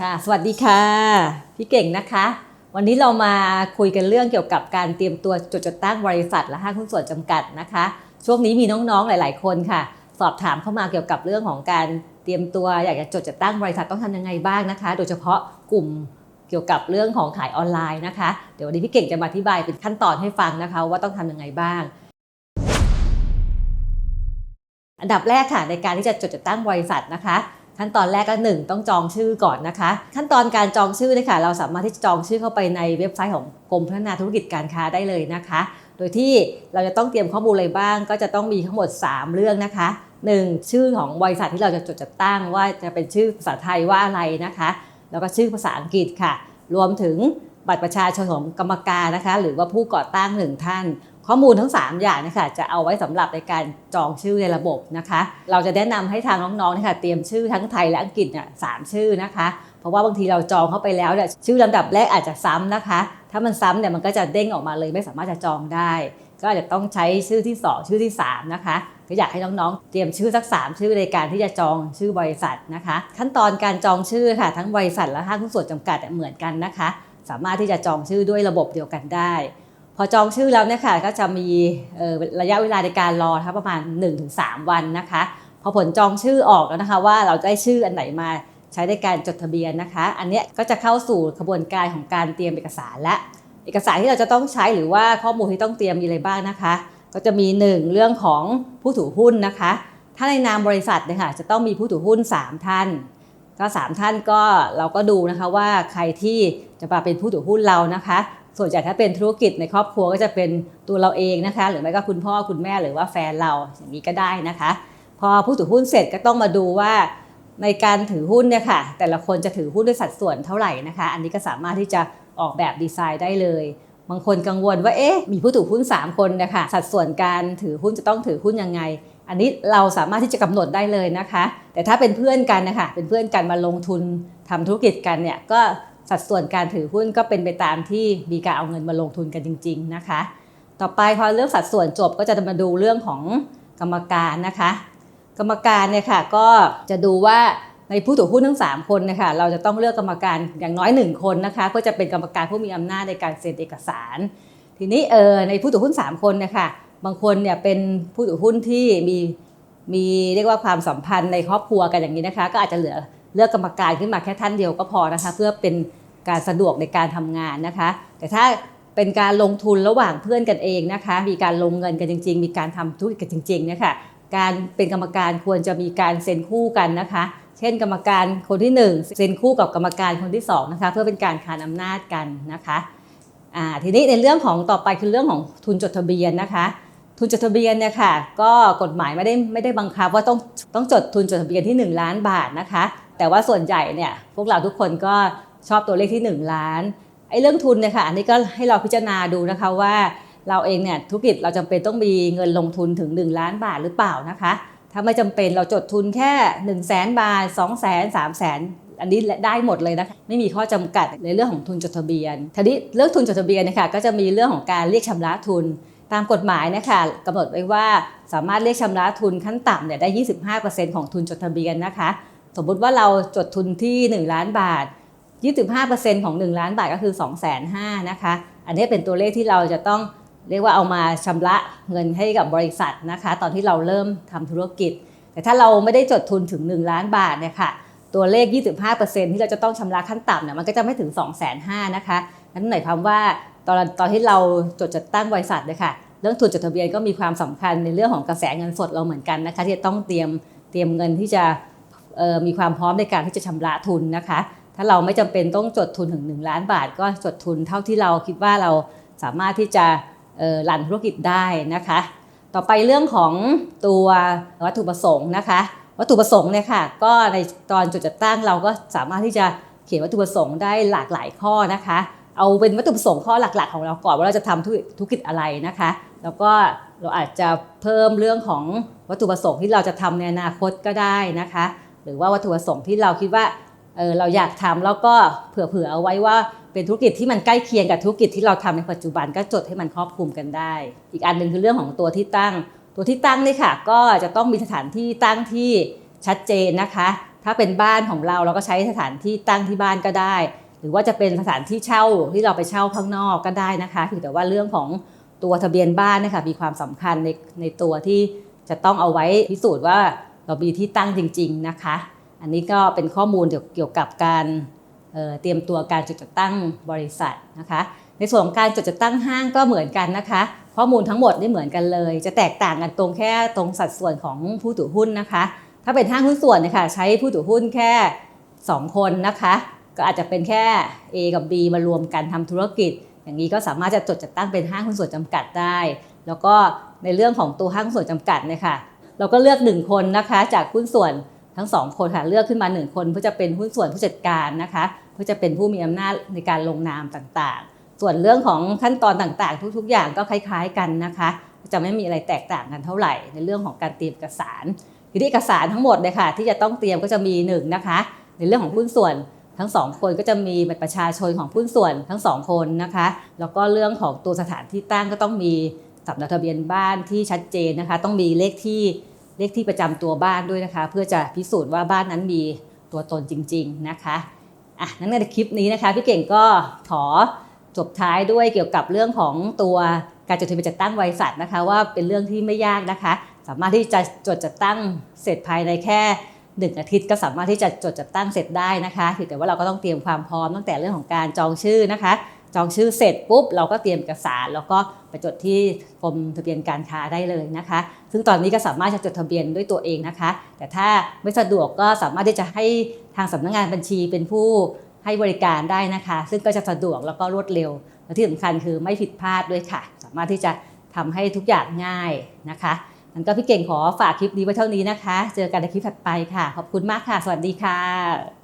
ค่ะ สวัสดีค่ะ พี่เก่งนะคะ วันนี้เรามาคุยกันเรื่องเกี่ยวกับการเตรียมตัวจดจดตั้งบริษัทและห้างหุ้นส่วนจำกัดนะคะ ช่วงนี้มีน้องๆหลาย ๆ คนค่ะ สอบถามเข้ามาเกี่ยวกับเรื่องของการเตรียมตัวอยากจะจดจดตั้งบริษัทต้องทำยังไงบ้างนะคะ โดยเฉพาะกลุ่มเกี่ยวกับเรื่องของขายออนไลน์นะคะ เดี๋ยววันนี้พี่เก่งจะมาอธิบายเป็นขั้นตอนให้ฟังนะคะ ว่าต้องทำยังไงบ้าง อันดับแรกค่ะในการที่จะจดจดตั้งบริษัทนะคะ ขั้นตอนแรกก็หนึ่งต้องจองชื่อก่อนนะคะ ขั้นตอนการจองชื่อเนี่ยค่ะเราสามารถที่จะจองชื่อเข้าไปในเว็บไซต์ของกรมพัฒนาธุรกิจการค้าได้เลยนะคะ โดยที่เราจะต้องเตรียมข้อมูลอะไรบ้าง ก็จะต้องมีทั้งหมด 3 เรื่องนะคะ 1. ชื่อของบริษัทที่เราจะจดจัดตั้งว่าจะเป็นชื่อภาษาไทยว่าอะไรนะคะ แล้วก็ชื่อภาษาอังกฤษค่ะ รวมถึงบัตรประชาชนของกรรมการนะคะ หรือว่าผู้ก่อตั้งหนึ่งท่าน ข้อมูลทั้ง 3 อย่างนะคะจะเอาไว้สำหรับในการจองชื่อในระบบนะคะ เราจะแนะนำให้ทางน้องๆนะคะเตรียมชื่อทั้งไทยและอังกฤษเนี่ยสามชื่อนะคะ เพราะว่าบางทีเราจองเข้าไปแล้วเนี่ยชื่อลำดับแรกอาจจะซ้ำนะคะ ถ้ามันซ้ำเนี่ยมันก็จะเด้งออกมาเลยไม่สามารถจะจองได้ ก็อาจจะต้องใช้ชื่อที่ 2 ชื่อที่ 3 นะคะก็อยากให้น้องๆ เตรียมชื่อสัก 3 ชื่อในการที่จะจองชื่อบริษัทนะคะ ขั้นตอนการจองชื่อค่ะทั้งบริษัทและห้างหุ้นส่วนจำกัดเหมือนกันนะคะ สามารถที่จะจองชื่อด้วยระบบเดียวกันได้ พอจองชื่อแล้วเนี่ยค่ะก็จะมีระยะเวลาในการรอนะคะประมาณ 1-3 วันนะคะ พอผลจองชื่อออกแล้วนะคะ ว่าเราได้ชื่ออันไหนมาใช้ในการจดทะเบียนนะคะ อันนี้ก็จะเข้าสู่กระบวนการของการเตรียมเอกสารและ เอกสารที่เราจะต้องใช้หรือว่าข้อมูลที่ต้องเตรียมมีอะไรบ้างนะคะ ก็จะมี 1 เรื่องของผู้ถือหุ้นนะคะ ถ้าในนามบริษัทเนี่ยค่ะจะต้องมีผู้ถือหุ้น 3 ท่านก็ 3 ท่านก็เราก็ดูนะคะว่าใครที่จะมาเป็นผู้ถือหุ้นเรานะคะ ส่วนใหญ่ถ้าเป็นธุรกิจในครอบครัวก็จะเป็นตัวเราเองนะคะ หรือไม่ก็คุณพ่อคุณแม่หรือว่าแฟนเราอย่างนี้ก็ได้นะคะ พอผู้ถือหุ้นเสร็จก็ต้องมาดูว่าในการถือหุ้นเนี่ยค่ะ แต่ละคนจะถือหุ้นด้วยสัดส่วนเท่าไหร่นะคะ อันนี้ก็สามารถที่จะออกแบบดีไซน์ได้เลย บางคนกังวลว่าเอ๊ะมีผู้ถือหุ้น 3 คนนะคะสัดส่วนการถือหุ้นจะต้องถือหุ้นยังไง อันนี้เราสามารถที่จะกำหนดได้เลยนะคะ แต่ถ้าเป็นเพื่อนกันนะคะเป็นเพื่อนกันมาลงทุนทำธุรกิจกันเนี่ยก็ สัดส่วนการถือหุ้นก็เป็นไปตามที่มีการเอาเงินมาลงทุนกันจริง ๆนะคะ ต่อไปพอเรื่องสัดส่วนจบก็จะมาดูเรื่องของกรรมการนะคะ กรรมการเนี่ยค่ะก็จะดูว่าในผู้ถือหุ้นทั้ง 3 คนนะคะเราจะต้องเลือกกรรมการอย่างน้อย 1 คนนะคะเพื่อจะเป็นกรรมการผู้มีอำนาจในการเซ็นเอกสาร ทีนี้เออในผู้ถือหุ้น 3 คนนะคะบางคนเนี่ยเป็นผู้ถือหุ้นที่มีมีเรียกว่าความสัมพันธ์ในครอบครัวกันอย่างนี้นะคะ ก็อาจจะเหลือ เลือกกรรมการขึ้นมาแค่ท่านเดียวก็พอนะคะ เพื่อเป็นการสะดวกในการทำงานนะคะ แต่ถ้าเป็นการลงทุนระหว่างเพื่อนกันเองนะคะ มีการลงเงินกันจริง ๆ มีการทำธุรกิจกันจริงๆเนี่ยค่ะการเป็นกรรมการควรจะมีการเซ็นคู่กันนะคะ เช่น กรรมการคนที่ 1 เซ็นคู่กับกรรมการคนที่2นะคะเพื่อเป็นการคานอำนาจกันนะคะอ่าทีนี้ในเรื่องของต่อไปคือเรื่องของทุนจดทะเบียนนะคะ ทุนจดทะเบียนเนี่ยค่ะก็กฎหมายไม่ได้ไม่ได้บังคับว่าต้องต้องจดทุนจดทะเบียนที่ 1 ล้านบาทนะคะ แต่ว่าส่วนใหญ่เนี่ยพวกเราทุกคนก็ชอบตัวเลขที่ 1 ล้านไอ้เรื่องทุนเนี่ยค่ะอันนี้ก็ให้เราพิจารณาดูนะคะว่าเราเองเนี่ยธุรกิจเราจำเป็นต้องมีเงินลงทุนถึง 1 ล้านบาทหรือเปล่านะคะ ถ้าไม่จำเป็นเราจดทุนแค่ 1 0 0 0 0แสนบาท 2 0 0 0 0 0 3 0 0 0 0 0อันนี้ได้หมดเลยนะคะไม่มีข้อจำกัดในเรื่องของทุนจดทะเบียนทีนี้เรื่องทุนจดทะเบียนเนยคะก็จะมีเรื่องของการเรียกชำระทุน ตามกฎหมายนะคะกำหนดไว้ว่าสามารถเรียกชำระทุนขั้นต่ำเนี่ยได้ 25%ของทุนจดทะเบียนนะคะ สมมุติว่าเราจดทุนที่ 1 ล้านบาท 25%ของ 1 ล้านบาทก็คือ 2 5 0 0 0นะคะ อันนี้เป็นตัวเลขที่เราจะต้องเรียกว่าเอามาชำระเงินให้กับบริษัทนะคะ ตอนที่เราเริ่มทำธุรกิจ แต่ถ้าเราไม่ได้จดทุนถึง 1 ล้านบาทเนี่ยค่ะตัวเลข 25%ที่เราจะต้องชำระขั้นต่ำเนี่ยมันก็จะไม่ถึง 2 5 0 0 0นะคะนั่นหมายความว่าตอนตอนที่เราจดจัดตั้งบริษัทเนี่ยค่ะเรื่องทุนจดทะเบียนก็มีความสำคัญในเรื่องของกระแสเงินสดเราเหมือนกันนะคะที่จะต้องเตรียมเตรียมเงินที่จะ มีความพร้อมในการที่จะชำระทุนนะคะ ถ้าเราไม่จำเป็นต้องจดทุนถึง 1 ล้านบาท ก็จดทุนเท่าที่เราคิดว่าเราสามารถที่จะเอ่อรันธุรกิจได้นะคะ ต่อไปเรื่องของตัววัตถุประสงค์นะคะ วัตถุประสงค์เนี่ยค่ะก็ในตอนจดจัดตั้งเราก็สามารถที่จะเขียนวัตถุประสงค์ได้หลากหลายข้อนะคะ เอาเป็นวัตถุประสงค์ข้อหลัก ๆ ของเราก่อนว่าเราจะทำธุรธุรกิจอะไรนะคะ แล้วก็เราอาจจะเพิ่มเรื่องของวัตถุประสงค์ที่เราจะทำในอนาคตก็ได้นะคะ หรือว่าวัตถุประสงค์ที่เราคิดว่าเออเราอยากทำแล้วก็เผื่อๆเอาไว้ว่าเป็นธุรกิจที่มันใกล้เคียงกับธุรกิจที่เราทำในปัจจุบันก็จดให้มันครอบคลุมกันได้ อีกอันหนึ่งคือเรื่องของตัวที่ตั้ง ตัวที่ตั้งนี่ค่ะ ก็จะต้องมีสถานที่ตั้งที่ชัดเจนนะคะ ถ้าเป็นบ้านของเราเราก็ใช้สถานที่ตั้งที่บ้านก็ได้ หรือว่าจะเป็นสถานที่เช่าที่เราไปเช่าข้างนอกก็ได้นะคะเพียงแต่ว่าเรื่องของตัวทะเบียนบ้านนะคะมีความสำคัญในในตัวที่จะต้องเอาไว้พิสูจน์ว่า เรามีที่ตั้งจริง ๆนะคะ อันนี้ก็เป็นข้อมูลเกี่ยวกับการเตรียมตัวการจดจัดตั้งบริษัทนะคะ ในส่วนของการจดจัดตั้งห้างก็เหมือนกันนะคะ ข้อมูลทั้งหมดนี่เหมือนกันเลย จะแตกต่างกันตรงแค่ตรงสัดส่วนของผู้ถือหุ้นนะคะ ถ้าเป็นห้างหุ้นส่วนเนี่ยค่ะใช้ผู้ถือหุ้นแค่ 2 คนนะคะ ก็อาจจะเป็นแค่ A กับ B มารวมกันทำธุรกิจ อย่างนี้ก็สามารถจะจดจัดตั้งเป็นห้างหุ้นส่วนจำกัดได้ แล้วก็ในเรื่องของตัวห้างหุ้นส่วนจำกัดเนี่ยค่ะ เราก็เลือก 1 คนนะคะ จากหุ้นส่วนทั้ง 2 คนค่ะเลือกขึ้นมา 1 คนเพื่อจะเป็นหุ้นส่วนผู้จัดการนะคะเพื่อจะเป็นผู้มีอำนาจในการลงนามต่างๆ ส่วนเรื่องของขั้นตอนต่างๆ ทุก ๆ อย่างก็คล้าย ๆ กันนะคะ จะไม่มีอะไรแตกต่างกันเท่าไหร่ ในเรื่องของการเตรียมเอกสารทีนี้เอกสารทั้งหมดเลยค่ะ ที่จะต้องเตรียมก็จะมีหนึ่งนะคะ ในเรื่องของหุ้นส่วนทั้งสองคนก็จะมีบัตรประชาชนของหุ้นส่วนทั้งสองคนนะคะ แล้วก็เรื่องของตัวสถานที่ตั้งก็ต้องมี สำเนาทะเบียนบ้านที่ชัดเจนนะคะ ต้องมีเลขที่เลขที่ประจำตัวบ้านด้วยนะคะ เพื่อจะพิสูจน์ว่าบ้านนั้นมีตัวตนจริง ๆนะคะอะนั้นในคลิปนี้นะคะพี่เก่งก็ขอจบท้ายด้วยเกี่ยวกับเรื่องของตัวการจดทะเบียนจัดตั้งบริษัทนะคะ ว่าเป็นเรื่องที่ไม่ยากนะคะ สามารถที่จะจดจัดตั้งเสร็จภายในแค่หนึ่งอาทิตย์ก็สามารถที่จะจดจัดตั้งเสร็จได้นะคะเพียงแต่ว่าเราก็ต้องเตรียมความพร้อมตั้งแต่เรื่องของการจองชื่อนะคะ จองชื่อเสร็จปุ๊บเราก็เตรียมเอกสารแล้วก็ไปจดที่กรมทะเบียนการค้าได้เลยนะคะ ซึ่งตอนนี้ก็สามารถจะจดทะเบียนด้วยตัวเองนะคะ แต่ถ้าไม่สะดวกก็สามารถที่จะให้ทางสำนักงานบัญชีเป็นผู้ให้บริการได้นะคะ ซึ่งก็จะสะดวกแล้วก็รวดเร็ว และที่สำคัญคือไม่ผิดพลาดด้วยค่ะ สามารถที่จะทำให้ทุกอย่างง่ายนะคะงั้นก็พี่เก่งขอฝากคลิปนี้ไว้เท่านี้นะคะ เจอกันในคลิปถัดไปค่ะ ขอบคุณมากค่ะ สวัสดีค่ะ